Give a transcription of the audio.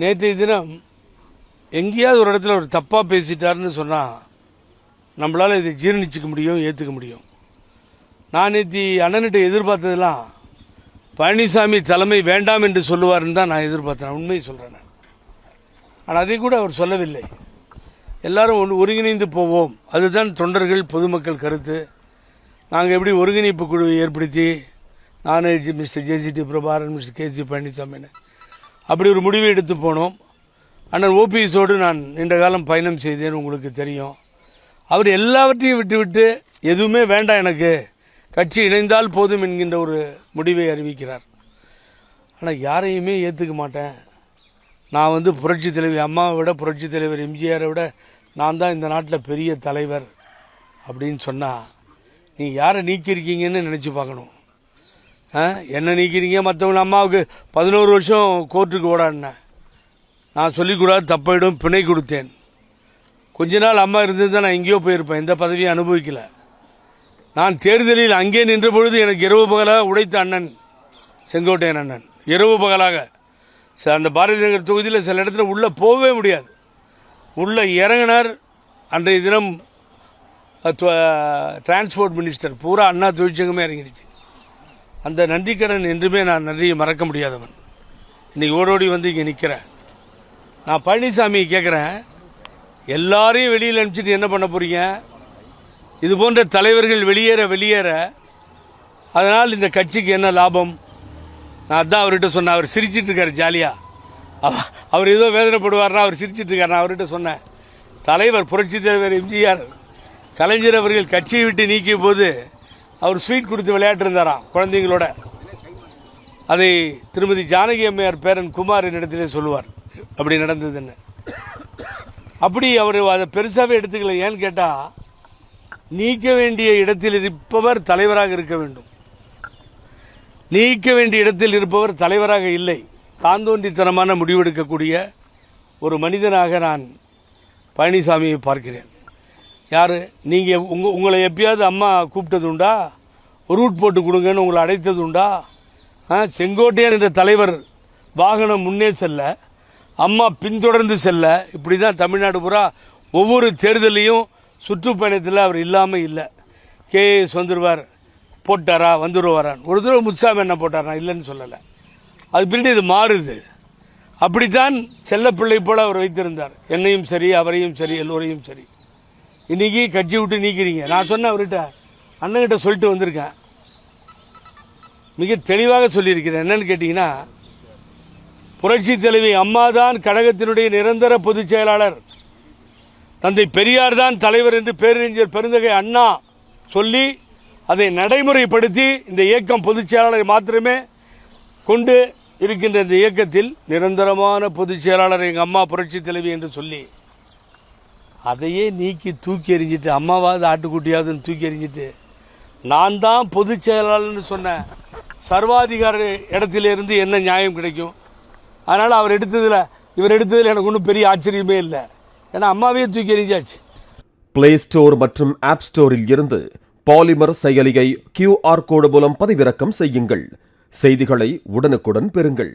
நேற்றைய தினம் எங்கேயாவது ஒரு இடத்துல ஒரு தப்பாக பேசிட்டாருன்னு சொன்னால் நம்மளால் இதை ஜீரணிச்சுக்க முடியும் ஏற்றுக்க முடியும். நான் நேற்று அண்ணன்கிட்ட எதிர்பார்த்ததெல்லாம் பழனிசாமி தலைமை வேண்டாம் என்று சொல்லுவார்னு தான் நான் எதிர்பார்த்தேன். உண்மையை சொல்கிறேன் ஆனால் அதை கூட அவர் சொல்லவில்லை. எல்லாரும் ஒன்று ஒருங்கிணைந்து போவோம். அதுதான் தொண்டர்கள் பொதுமக்கள் கருத்து. நாங்கள் எப்படி ஒருங்கிணைப்பு குழுவை ஏற்படுத்தி நான் mister JCD Prabaran mister K G பழனிசாமின்னு அப்படி ஒரு முடிவை எடுத்து போனோம். அண்ணன் ஓபிஎஸோடு நான் நீண்ட காலம் பயணம் செய்தேன் உங்களுக்கு தெரியும். அவர் எல்லாவற்றையும் விட்டுவிட்டு எதுவுமே வேண்டாம் எனக்கு. கட்சி இணைந்தால் போதும் என்கின்ற ஒரு முடிவை அறிவிக்கிறார். ஆனால் யாரையுமே ஏற்றுக்க மாட்டேன். நான் வந்து புரட்சி தலைவர் அம்மாவை விட புரட்சி தலைவர் எம்ஜிஆரை விட நான் தான் இந்த நாட்டில் பெரிய தலைவர் அப்படின்னு சொன்னால் நீங்கள் யாரை நீக்கியிருக்கீங்கன்னு நினச்சி பார்க்கணும். என்ன நீக்கிறீங்க? மற்றவங்க அம்மாவுக்கு பதினோரு வருஷம் கோர்ட்டுக்கு ஓடாடினேன் நான் சொல்லிக்கூடாது தப்பிடும் பிணை கொடுத்தேன். கொஞ்ச நாள் அம்மா இருந்தது நான் எங்கேயோ போயிருப்பேன். எந்த பதவியும் அனுபவிக்கல. நான் தேர்தலில் அங்கே நின்ற பொழுது எனக்கு இரவு பகலாக உடைத்த அண்ணன் செங்கோட்டையன் அண்ணன். இரவு பகலாக. ச- அந்த பாரதிய நகர் தொகுதியில் சில இடத்துல உள்ளே போகவே முடியாது. உள்ளே இறங்கினார் அன்றைய தினம் டிரான்ஸ்போர்ட் மினிஸ்டர் பூரா அண்ணா தொழிற்சங்கமே இறங்கிடுச்சு அந்த நன்றிக்கடன் என்றுமே நான் நன்றியை மறக்க முடியாதவன். இன்னைக்கு ஓடோடி வந்து இங்கே நிற்கிறேன் நான் பழனிசாமியை கேட்குறேன் எல்லாரையும் வெளியில் அனுப்பிச்சிட்டு என்ன பண்ண போகிறீங்க இது போன்ற தலைவர்கள் வெளியேற வெளியேற அதனால் இந்த கட்சிக்கு என்ன லாபம்? நான் அதான் அவர்கிட்ட சொன்னேன். அவர் சிரிச்சிட்டு ஜாலியாக அவ- அவர் ஏதோ வேதனைப்படுவார்னா அவர் சிரிச்சிட்டு இருக்காரு. நான் அவர்கிட்ட சொன்னேன். தலைவர் புரட்சி தலைவர் எம்ஜிஆர் கலைஞர் அவர்கள் கட்சியை விட்டு நீக்கிய போது அவர் ஸ்வீட் கொடுத்து விளையாட்டு இருந்தாராம் குழந்தைங்களோட. அதை திருமதி ஜானகி அம்மையார் பேரன் குமார் என்னிடத்திலே சொல்லுவார். அப்படி நடந்ததுன்னு. அப்படி அவர் அதை பெருசாகவே எடுத்துக்கல. ஏன்னு கேட்டால் நீக்க வேண்டிய இடத்தில் இருப்பவர் தலைவராக இருக்க வேண்டும். நீக்க வேண்டிய இடத்தில் இருப்பவர் தலைவராக இல்லை. தாந்தோன்றித்தனமான முடிவெடுக்கக்கூடிய ஒரு மனிதனாக நான் பழனிசாமியை பார்க்கிறேன். யார்? நீங்கள் உங்கள் உங்களை எப்பயாவது அம்மா கூப்பிட்டது உண்டா ரூட் போட்டு கொடுங்கன்னு உங்களை அழைத்தது உண்டா செங்கோட்டையன் என்ற தலைவர் வாகனம் முன்னே செல்ல அம்மா பின்தொடர்ந்து செல்ல இப்படி தான் தமிழ்நாடு பூரா ஒவ்வொரு தேர்தலையும் சுற்றுப்பயணத்தில் அவர் இல்லாமல் இல்லை. கேஎஸ் வந்துடுவார் போட்டாரா வந்துடுவாரான் ஒரு தடவை முத்சாமி என்ன போட்டாரா இல்லைன்னு சொல்லலை. அது பின்னாடி இது மாறுது. அப்படித்தான் செல்லப்பிள்ளை போல் அவர் வைத்திருந்தார். என்னையும் சரி அவரையும் சரி எல்லோரையும் சரி. இன்னைக்கு கட்சி விட்டு நீக்கிறீங்க. நான் சொன்னேன் அவர்கிட்ட அண்ணன்கிட்ட சொல்லிட்டு வந்திருக்கேன். மிக தெளிவாக சொல்லியிருக்கிறேன். என்னன்னு கேட்டீங்கன்னா புரட்சி தலைவி அம்மா தான் கழகத்தினுடைய நிரந்தர பொதுச் செயலாளர். தந்தை பெரியார் தான் தலைவர் என்று பேரறிஞர் பெருந்தகை அண்ணா சொல்லி அதை நடைமுறைப்படுத்தி இந்த இயக்கம் பொதுச் செயலாளரை மாத்திரமே கொண்டு இருக்கின்ற இந்த இயக்கத்தில் நிரந்தரமான பொதுச் செயலாளர் எங்கள் அம்மா புரட்சி தலைவி என்று சொல்லி அதையே நீக்கி தூக்கி எறிஞ்சிட்டு அம்மாவாவது ஆட்டுக்குட்டியாவதுன்னு தூக்கி எறிஞ்சிட்டு நான் தான் பொதுச் செயலாளர்னு சொன்னேன். சர்வாதிகார இடத்திலிருந்து என்ன நியாயம் கிடைக்கும்? அதனால் அவர் எடுத்ததில் இவர் எடுத்ததில் எனக்கு ஒன்றும் பெரிய ஆச்சரியமே இல்லை. ஏன்னா அம்மாவே தூக்கி எறிஞ்சாச்சு. பிளே ஸ்டோர் மற்றும் ஆப் ஸ்டோரில் இருந்து பாலிமர் செயலியை கியூஆர் கோடு மூலம் பதிவிறக்கம் செய்யுங்கள். செய்திகளை உடனுக்குடன் பெறுங்கள்.